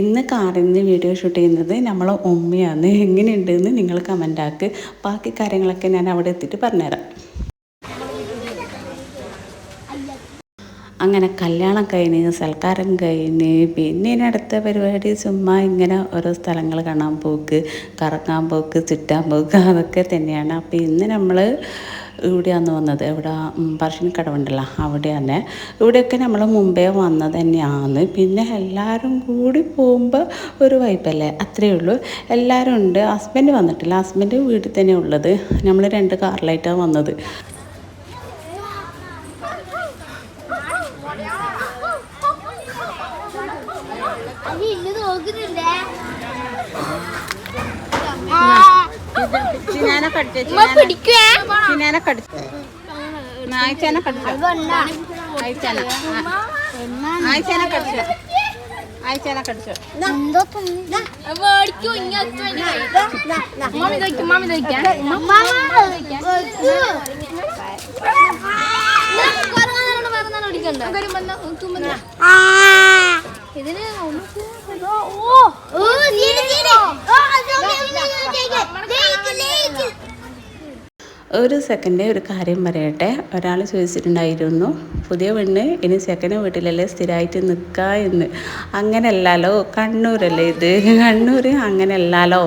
ഇന്ന് കാറിൽ നിന്ന് വീഡിയോ ഷൂട്ട് ചെയ്യുന്നത് നമ്മളെ ഉമ്മയാണ്. എങ്ങനെയുണ്ടെന്ന് നിങ്ങൾ കമന്റ് ആക്ക്. ബാക്കി കാര്യങ്ങളൊക്കെ ഞാൻ അവിടെ എത്തിയിട്ട് പറഞ്ഞുതരാം. അങ്ങനെ കല്യാണം കഴിഞ്ഞ് സൽക്കാരം കഴിഞ്ഞ് പിന്നെ അടുത്ത പരിപാടി ചുമ്മാ ഇങ്ങനെ ഓരോ സ്ഥലങ്ങൾ കാണാൻ പോക്ക് കറങ്ങാൻ പോക്ക് ചുറ്റാൻ പോക്ക് അതൊക്കെ തന്നെയാണ്. അപ്പോൾ ഇന്ന് നമ്മൾ ഇവിടെയാണ് വന്നത്. ഇവിടെ പറശ്ശിനിക്കടവുണ്ടല്ലോ. അവിടെയാണ്. ഇവിടെയൊക്കെ നമ്മൾ മുമ്പേ വന്നത് തന്നെയാണ്. പിന്നെ എല്ലാവരും കൂടി പോകുമ്പോൾ ഒരു വൈബല്ലേ അത്രയേ ഉള്ളൂ. എല്ലാവരും ഉണ്ട്. ഹസ്ബൻഡ് വന്നിട്ടില്ല. ഹസ്ബൻഡ് വീട്ടിൽ തന്നെ ഉള്ളത്. നമ്മൾ രണ്ട് കാറിലായിട്ടാണ് വന്നത്. ഇന്ന് നോക്കുന്നില്ലേ? ചിനാനെ കടിച്ചു ഉമ്മ പിടിക്കുവേ ചിനാനെ കടിച്ചു ആയിച്ചാനെ കടിച്ചു ആയിച്ചാന ആയിച്ചാനെ കടിച്ചു ആയിച്ചാനെ കടിച്ചു എന്തോ മേടിക്കോ ഒരു സെക്കൻഡ് ഒരു കാര്യം പറയട്ടെ. ഒരാൾ ചോദിച്ചിട്ടുണ്ടായിരുന്നു പുതിയ പെണ്ണ് ഇനി സെക്കൻഡ് വീട്ടിലല്ലേ സ്ഥിരമായിട്ട് നിൽക്കുക എന്ന്? അങ്ങനെയല്ലല്ലോ കണ്ണൂരല്ലേ ഇത്. കണ്ണൂർ അങ്ങനെയല്ലല്ലോ.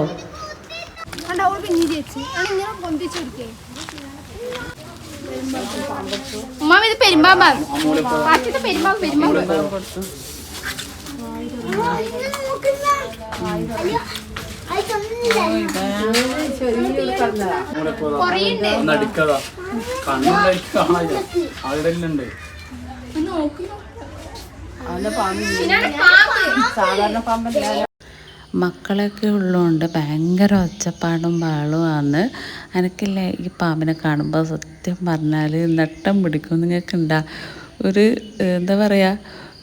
ഉമ്മാമ ഇത് പെരുമ്പാമ്പാണ് പെരുമ്പാമ്പ് നടിക്കതാ കണ്ണുണ്ടായിട്ട് കാണാനില്ല അവിടെ ഉണ്ട് ഇതിനാണ് പാമ്പ് സാധാരണ പാമ്പല്ല? മക്കളൊക്കെ ഉള്ളതുകൊണ്ട് ഭയങ്കര ഒച്ചപ്പാടും ബഹളവുമാണ് എനിക്കില്ലേ ഈ പാമ്പിനെ കാണുമ്പോൾ സത്യം പറഞ്ഞാൽ നട്ടം പിടിക്കും. നിങ്ങൾക്കുണ്ടാ ഒരു എന്താ പറയുക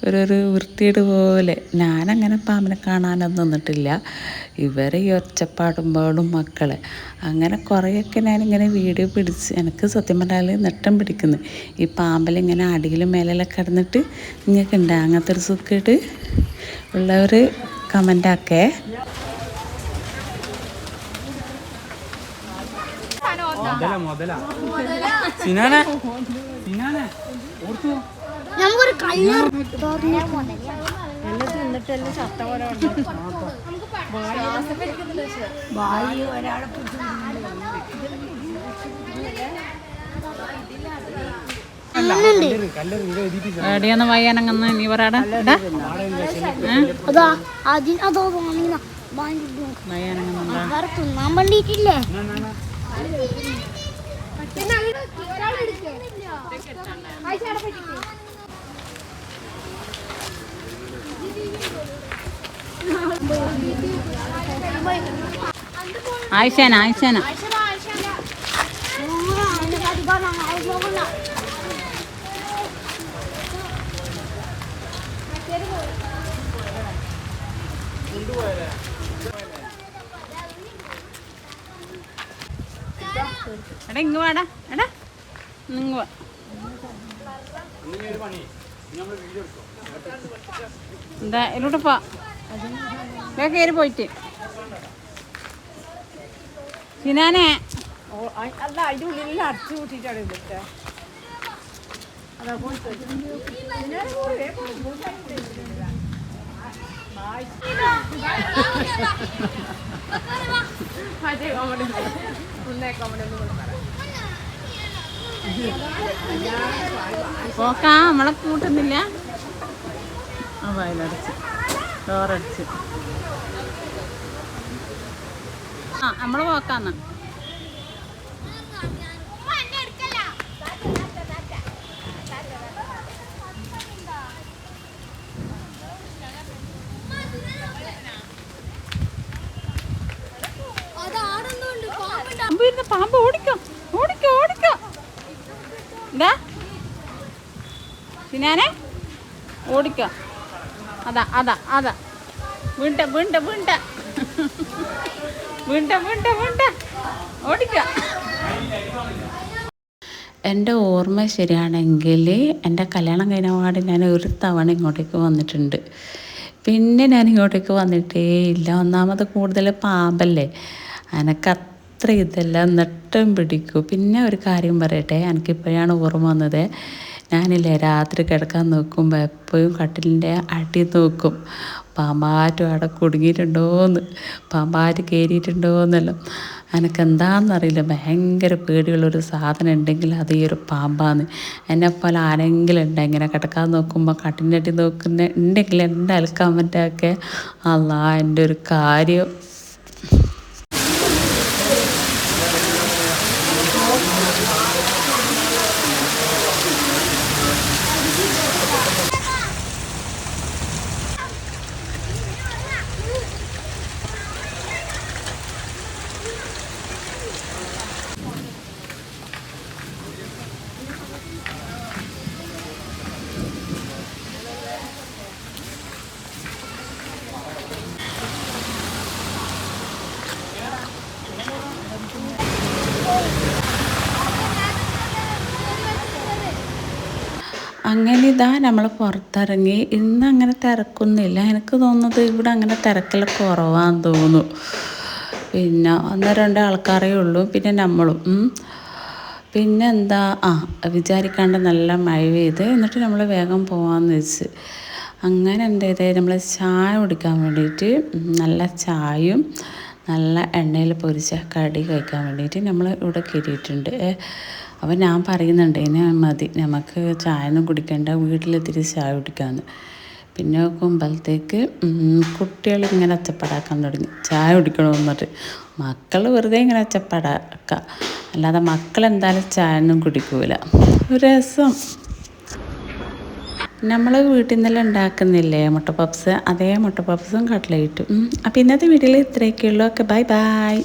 ഒരു ഒരു വൃത്തിയുടെ പോലെ. ഞാനങ്ങനെ പാമ്പിനെ കാണാനൊന്നും നിന്നിട്ടില്ല. ഇവരെ ഈ ഒച്ചപ്പാടും ബഹളും മക്കളെ. അങ്ങനെ കുറേയൊക്കെ ഞാനിങ്ങനെ വീഡിയോ പിടിച്ച് എനിക്ക് സത്യം പറഞ്ഞാൽ നെട്ടം പിടിക്കുന്നു. ഈ പാമ്പിലിങ്ങനെ അടിയിലും മേലെ കിടന്നിട്ട് നിങ്ങൾക്കുണ്ടാ അങ്ങനത്തെ ഒരു സുഖമായിട്ട് ഉള്ളവർ കമന്റ് ആക്കേ. മുതല. മുതല. സിനാനെ സിനാനെ ഓർത്തു. നമുക്കൊരു കല്യാണം എവിടെയൊന്ന് വയ്യാനങ്ങന്ന് നീ പറയാടാ. അതാ അതിന് അതോ തിന്നാൻ വേണ്ടിട്ടില്ലേ ആയിഷാന ആയിഷാന. എടാ ഇങ്ങ് വാടാ. എടാ നിങ്ങ് വാ. എന്താ ഇതിലോട്ട് പോ. വേഗം കയറി പോയിട്ട്. സിനാനെ പോക്കാ നമ്മളെ കൂട്ടുന്നില്ല. ആ വയലടിച്ച്. ഡോറടിച്ച് ആ നമ്മൾ നോക്കാന്ന് പാമ്പ് ഓടിക്കോ ഓടിക്കോ ഓടിക്കോ. എന്താ ഞാനേ ഓടിക്കോ. അതാ അതാ അതാ. വീണ്ട വീണ്ട വീണ്ട. വീണ്ട വീണ്ട വീണ്ട. ഓടിക്ക. എന്റെ ഓർമ്മ ശരിയാണെങ്കിൽ എന്റെ കല്യാണം കഴിഞ്ഞ പാട് ഞാൻ ഒരു തവണ ഇങ്ങോട്ടേക്ക് വന്നിട്ടുണ്ട്. പിന്നെ ഞാൻ ഇങ്ങോട്ടേക്ക് വന്നിട്ടേ ഇല്ല. ഒന്നാമത് കൂടുതൽ പാമ്പല്ലേ. എനക്ക് അത്ര ഇതെല്ലാം നട്ടും പിടിക്കും. പിന്നെ ഒരു കാര്യം പറയട്ടെ. എനിക്കിപ്പോഴാണ് ഓർമ്മ വന്നത്. ഞാനില്ലേ രാത്രി കിടക്കാൻ നോക്കുമ്പോൾ എപ്പോഴും കട്ടിലിന്റെ അടി നോക്കും. പാമ്പാറ്റും അവിടെ കുടുങ്ങിയിട്ടുണ്ടോയെന്ന് പാമ്പാറ്റ് കയറിയിട്ടുണ്ടോയെന്നല്ലോ എനിക്ക് എന്താണെന്നറിയില്ല ഭയങ്കര പേടിയുള്ളൊരു സാധനം ഉണ്ടെങ്കിൽ അത് ഈ ഒരു പാമ്പാന്ന്. എന്നെ പോലെ ആരെങ്കിലും ഉണ്ട് ഇങ്ങനെ കിടക്കാൻ നോക്കുമ്പോൾ കട്ടിന്റെ അടി നോക്കുന്ന ഉണ്ടെങ്കിൽ എന്റെ അലക്കാൻ പറ്റാക്കെ അല്ല എന്റെ ഒരു കാര്യം. അങ്ങനെ ഇതാ നമ്മൾ പുറത്തിറങ്ങി. ഇന്ന് അങ്ങനെ തിരക്കൊന്നുമില്ല. എനിക്ക് തോന്നുന്നത് ഇവിടെ അങ്ങനെ തിരക്കിൽ കുറവാന്ന് തോന്നുന്നു. പിന്നെ ഒന്ന് രണ്ട് ആൾക്കാരേ ഉള്ളൂ. പിന്നെ നമ്മളും. പിന്നെ എന്താ ആ വിചാരിക്കാണ്ട് നല്ല മഴ പെയ്ത് എന്നിട്ട് നമ്മൾ വേഗം പോകാമെന്ന് വെച്ച്. അങ്ങനെ എന്ത് ചെയ്തേ? നമ്മൾ ചായ കുടിക്കാൻ വേണ്ടിയിട്ട് നല്ല ചായയും നല്ല എണ്ണയിൽ പൊരിച്ച കടി കഴിക്കാൻ വേണ്ടിയിട്ട് നമ്മൾ ഇവിടെ കയറിയിട്ടുണ്ട്. അപ്പം ഞാൻ പറയുന്നുണ്ട് ഇനി മതി നമുക്ക് ചായ ഒന്നും കുടിക്കേണ്ട വീട്ടിലെത്തിരി ചായ കുടിക്കാമെന്ന് പിന്നെ നോക്കുമ്പോഴത്തേക്ക് കുട്ടികൾ ഇങ്ങനെ ഒച്ചപ്പാടാക്കാൻ തുടങ്ങി. ചായ കുടിക്കണമെന്ന് പറഞ്ഞിട്ട്. മക്കൾ വെറുതെ ഇങ്ങനെ ഒച്ചപ്പാടാക്കുക അല്ലാതെ മക്കൾ എന്തായാലും ചായ ഒന്നും കുടിക്കൂല. ഒരു രസം. നമ്മൾ വീട്ടിൽ നിന്നെല്ലാം ഉണ്ടാക്കുന്നില്ലേ മുട്ട പപ്സ് അതേ മുട്ട പപ്സും കട്ട്ലേറ്റും അപ്പം ഇന്നത്തെ വീട്ടിൽ ഇത്രയൊക്കെയുള്ളൂ ഓക്കെ ബൈ ബൈ.